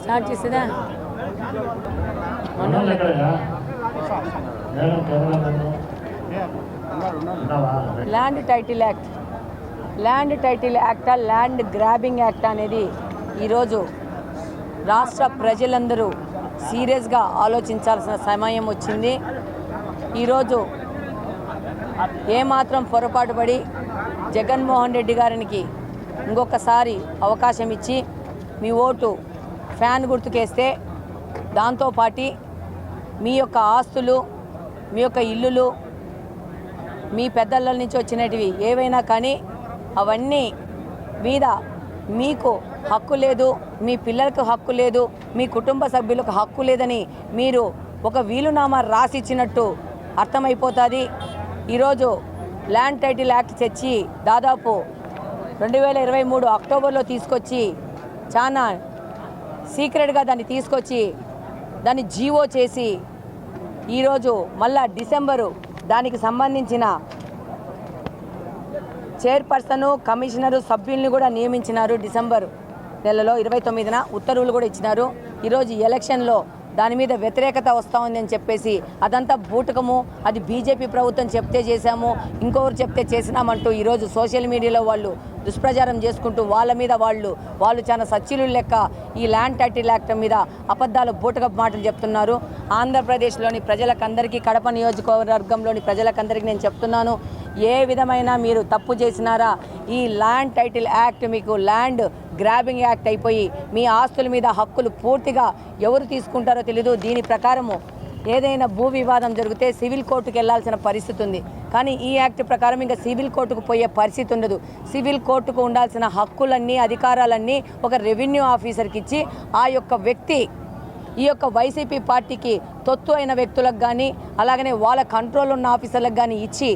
Start చేసేదా? Land title act. Land title act land grabbing act అనేది ఈరోజు రాష్ట్ర ప్రజలందరూ సీరియస్గా ఆలోచించాల్సిన సమయం వచ్చింది. ఈరోజు ఏమాత్రం పొరపాటు పడి జగన్మోహన్ రెడ్డి గారికి ఇంకొకసారి అవకాశం ఇచ్చి మీ ఓటు ఫ్యాన్ గుర్తుకేస్తే దాంతోపాటి మీ యొక్క ఆస్తులు మీ యొక్క ఇల్లులు మీ పెద్దల నుంచి వచ్చినటివి ఏవైనా కానీ అవన్నీ మీద మీకు హక్కు లేదు మీ పిల్లలకు హక్కు లేదు మీ కుటుంబ సభ్యులకు హక్కు లేదని మీరు ఒక వీలునామా రాసిచ్చినట్టు అర్థమైపోతుంది. ఈరోజు ల్యాండ్ టైటిల్ యాక్ట్ తెచ్చి దాదాపు రెండు వేల ఇరవై మూడు అక్టోబర్లో తీసుకొచ్చి చాలా సీక్రెట్గా దాన్ని తీసుకొచ్చి దాన్ని జీవో చేసి ఈరోజు మళ్ళా డిసెంబరు దానికి సంబంధించిన చైర్పర్సను కమిషనరు సభ్యుల్ని కూడా నియమించినారు డిసెంబర్ నెలలో. ఇరవై తొమ్మిదిన ఉత్తర్వులు కూడా ఇచ్చినారు. ఈరోజు ఎలక్షన్లో దాని మీద వ్యతిరేకత వస్తూ ఉంది అని చెప్పేసి అదంతా బూటకము. అది బీజేపీ ప్రభుత్వం చెప్తే చేశాము ఇంకొకరు చెప్తే చేసినామంటూ ఈరోజు సోషల్ మీడియాలో వాళ్ళు దుష్ప్రచారం చేసుకుంటూ వాళ్ళ మీద వాళ్ళు వాళ్ళు చాలా సచ్చిలు లెక్క ఈ ల్యాండ్ టైటిల్ యాక్ట్ మీద అబద్ధాలు బూటకపు మాటలు చెప్తున్నారు. ఆంధ్రప్రదేశ్లోని ప్రజలకందరికీ కడప నియోజకవర్గంలోని ప్రజలకందరికీ నేను చెప్తున్నాను ఏ విధమైన మీరు తప్పు చేసినారా? ఈ ల్యాండ్ టైటిల్ యాక్ట్ మీకు ల్యాండ్ గ్రాబింగ్ యాక్ట్ అయిపోయి మీ ఆస్తుల మీద హక్కులు పూర్తిగా ఎవరు తీసుకుంటారో తెలీదు. దీని ప్రకారము ఏదైనా భూ వివాదం జరిగితే సివిల్ కోర్టుకు వెళ్ళాల్సిన పరిస్థితి ఉంది. కానీ ఈ యాక్ట్ ప్రకారం ఇంకా సివిల్ కోర్టుకు పోయే పరిస్థితి ఉండదు. సివిల్ కోర్టుకు ఉండాల్సిన హక్కులన్నీ అధికారాలన్నీ ఒక రెవెన్యూ ఆఫీసర్కి ఇచ్చి ఆ యొక్క వ్యక్తి ఈ యొక్క వైసీపీ పార్టీకి తొత్తు అయిన వ్యక్తులకు కానీ అలాగనే వాళ్ళ కంట్రోల్ ఉన్న ఆఫీసర్లకు కానీ ఇచ్చి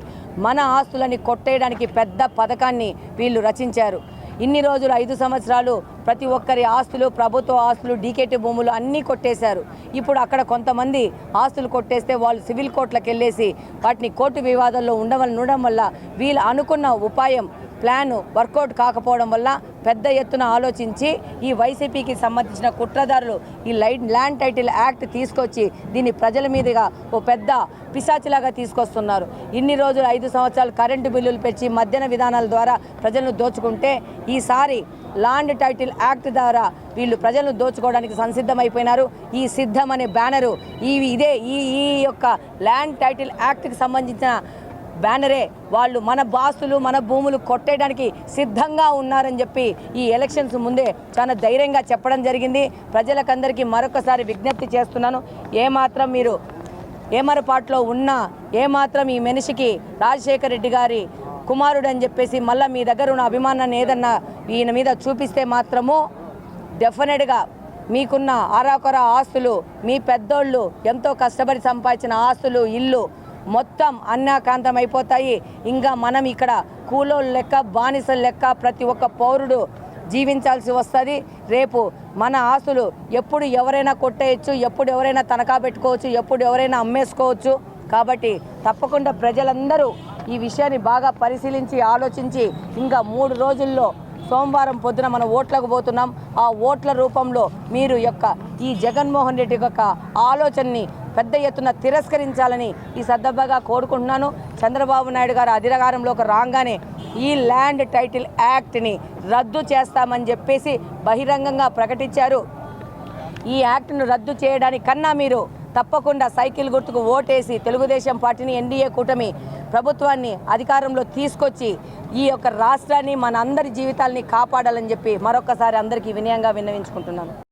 మన ఆస్తులని కొట్టేయడానికి పెద్ద పథకాన్ని వీళ్ళు రచించారు. ఇన్ని రోజులు ఐదు సంవత్సరాలు ప్రతి ఒక్కరి ఆస్తులు ప్రభుత్వ ఆస్తులు డీకేటీ భూములు అన్నీ కొట్టేశారు. ఇప్పుడు అక్కడ కొంతమంది ఆస్తులు కొట్టేస్తే వాళ్ళు సివిల్ కోర్టులకు వెళ్ళేసి వాటిని కోర్టు వివాదాల్లో ఉండవల్ ఉండడం వల్ల వీళ్ళు అనుకున్న ఉపాయం ప్లాన్ వర్కౌట్ కాకపోవడం వల్ల పెద్ద ఎత్తున ఆలోచించి ఈ వైసీపీకి సంబంధించిన కుట్రదారులు ఈ లైట్ ల్యాండ్ టైటిల్ యాక్ట్ తీసుకొచ్చి దీన్ని ప్రజల మీదుగా ఓ పెద్ద పిశాచిలాగా తీసుకొస్తున్నారు. ఇన్ని రోజులు ఐదు సంవత్సరాలు కరెంటు బిల్లులు పెంచి మధ్యన విధానాల ద్వారా ప్రజలను దోచుకుంటే ఈసారి ల్యాండ్ టైటిల్ యాక్ట్ ద్వారా వీళ్ళు ప్రజలను దోచుకోవడానికి సంసిద్ధమైపోయినారు. ఈ సిద్ధం అనే బ్యానరు ఈ ఇదే ఈ ఈ యొక్క ల్యాండ్ టైటిల్ యాక్ట్కి సంబంధించిన బ్యానరే వాళ్ళు మన బాస్తులు మన భూములు కొట్టేయడానికి సిద్ధంగా ఉన్నారని చెప్పి ఈ ఎలక్షన్స్ ముందే చాలా ధైర్యంగా చెప్పడం జరిగింది. ప్రజలకందరికీ మరొకసారి విజ్ఞప్తి చేస్తున్నాను. ఏమాత్రం మీరు ఏమరపాట్లో ఉన్నా ఏమాత్రం ఈ మనిషికి రాజశేఖర రెడ్డి గారి కుమారుడు అని చెప్పేసి మళ్ళీ మీ దగ్గర ఉన్న అభిమానాన్ని ఏదన్నా ఈయన మీద చూపిస్తే మాత్రము డెఫినెట్గా మీకున్న ఆరాకొర ఆస్తులు మీ పెద్దోళ్ళు ఎంతో కష్టపడి సంపాదించిన ఆస్తులు ఇల్లు మొత్తం అన్నాకాంతం అయిపోతాయి ఇంకా మనం ఇక్కడ కూలోళ్ళు లెక్క బానిసలు లెక్క ప్రతి ఒక్క పౌరుడు జీవించాల్సి వస్తుంది. రేపు మన ఆస్తులు ఎప్పుడు ఎవరైనా కొట్టేయచ్చు ఎప్పుడు ఎవరైనా తనఖా పెట్టుకోవచ్చు ఎప్పుడు ఎవరైనా అమ్మేసుకోవచ్చు. కాబట్టి తప్పకుండా ప్రజలందరూ ఈ విషయాన్ని బాగా పరిశీలించి ఆలోచించి ఇంకా మూడు రోజుల్లో సోమవారం పొద్దున మనం ఓట్లకు పోతున్నాం. ఆ ఓట్ల రూపంలో మీరు యొక్క ఈ జగన్మోహన్ రెడ్డి యొక్క ఆలోచనని పెద్ద ఎత్తున తిరస్కరించాలని ఈ సందర్భంగా కోరుకుంటున్నాను. చంద్రబాబు నాయుడు గారు అధికారంలోకి రాగానే ఈ ల్యాండ్ టైటిల్ యాక్ట్ని రద్దు చేస్తామని చెప్పేసి బహిరంగంగా ప్రకటించారు. ఈ యాక్ట్ను రద్దు చేయడానికి కన్నా మీరు తప్పకుండా సైకిల్ గుర్తుకు ఓటేసి తెలుగుదేశం పార్టీని ఎన్డీఏ కూటమి ప్రభుత్వాన్ని అధికారంలో తీసుకొచ్చి ఈ యొక్క రాష్ట్రాన్ని మన అందరి జీవితాల్ని కాపాడాలని చెప్పి మరొకసారి అందరికీ వినయంగా విన్నవించుకుంటున్నాను.